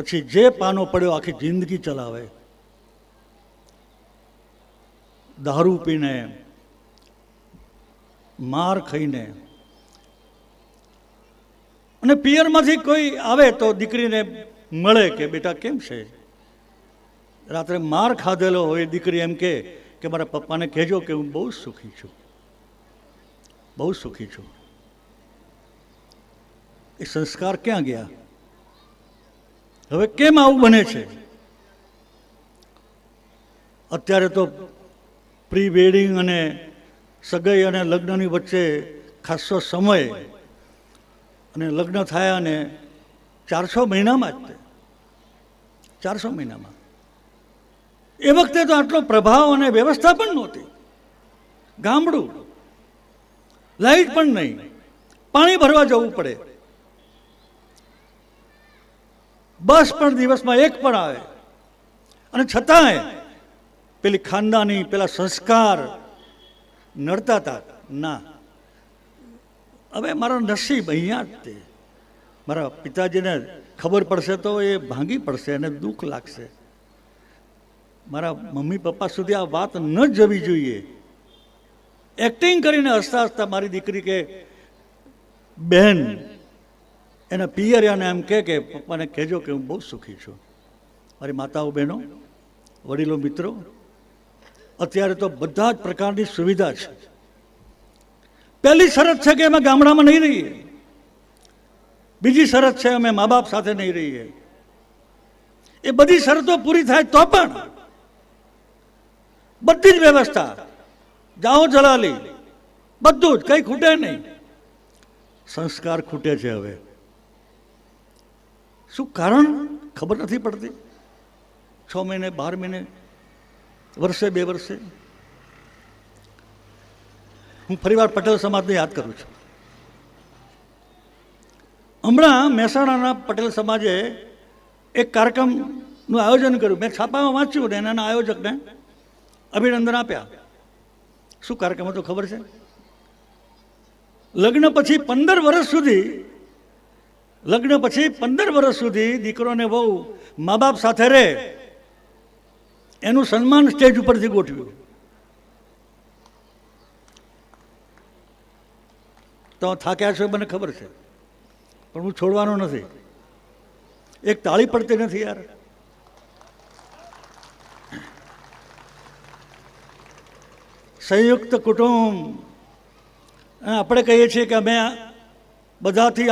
પછી જે પાનો પડ્યો આખી જિંદગી ચલાવે. દારૂ પીને, માર ખાઈને. અને પિયરમાંથી કોઈ આવે તો દીકરીને મળે કે, બેટા, કેમ છે? રાત્રે માર ખાધેલો હોય દીકરી એમ કે કે મારા પપ્પાને કહેજો કે હું બહુ સુખી છું. બહુ સુખી છું. એ સંસ્કાર ક્યાં ગયા? હવે કેમ આવું બને છે? અત્યારે તો પ્રી વેડિંગ અને સગાઈ અને લગ્નની વચ્ચે ખાસો સમય અને લગ્ન થયા અને ચારસો મહિનામાં જ તે. ચારસો મહિનામાં. એ વખતે તો આટલો પ્રભાવ અને વ્યવસ્થા પણ નહોતી. ગામડું. લાઈટ પણ નહીં. પાણી ભરવા જવું પડે. બસ પણ દિવસમાં એક પણ આવે. અને છતાંય પેલી ખાનદાની પેલા સંસ્કાર નડતા હતા. ના. હવે મારા નસીબ અહીંયા જ તે મારા પિતાજીને ખબર પડશે તો એ ભાંગી પડશે અને દુઃખ લાગશે. મારા મમ્મી પપ્પા સુધી આ વાત ન જવી જોઈએ. એક્ટિંગ કરીને હસતા હસતા મારી દીકરી કે બહેન એના પિયરિયાને એમ કહે કે, પપ્પાને કહેજો કે હું બહુ સુખી છું. મારી માતાઓ બહેનો, વડીલો, મિત્રો, અત્યારે તો બધા જ પ્રકારની સુવિધા છે. પહેલી શરત છે કે અમે ગામડામાં નહીં રહીએ. બીજી શરત છે અમે મા બાપ સાથે નહીં રહીએ. એ બધી શરતો પૂરી થાય તો પણ બધી જ વ્યવસ્થા, જાઓ જલાલી, બધું જ, કંઈ ખૂટે નહીં. સંસ્કાર ખૂટે છે હવે. શું કારણ? ખબર નથી પડતી. છ મહિને, બાર મહિને, વર્ષે, બે વર્ષે. હું ફરીવાર પટેલ સમાજને યાદ કરું છું. હમણાં મહેસાણાના પટેલ સમાજે એક કાર્યક્રમનું આયોજન કર્યું. મેં છાપામાં વાંચ્યું ને એના આયોજકને અભિનંદન આપ્યા. શું કાર્યક્રમ હતો ખબર છે? લગ્ન પછી પંદર વર્ષ સુધી લગ્ન પછી પંદર વર્ષ સુધી દીકરો ને બહુ મા બાપ સાથે રહે, એનું સન્માન સ્ટેજ ઉપરથી ગોઠવ્યું. તો થાક્યા છો મને ખબર છે, પણ હું છોડવાનો નથી. એક તાળી પડતી નથી યાર. સંયુક્ત કુટુંબ. આપણે કહીએ છીએ કે અમે બધાથી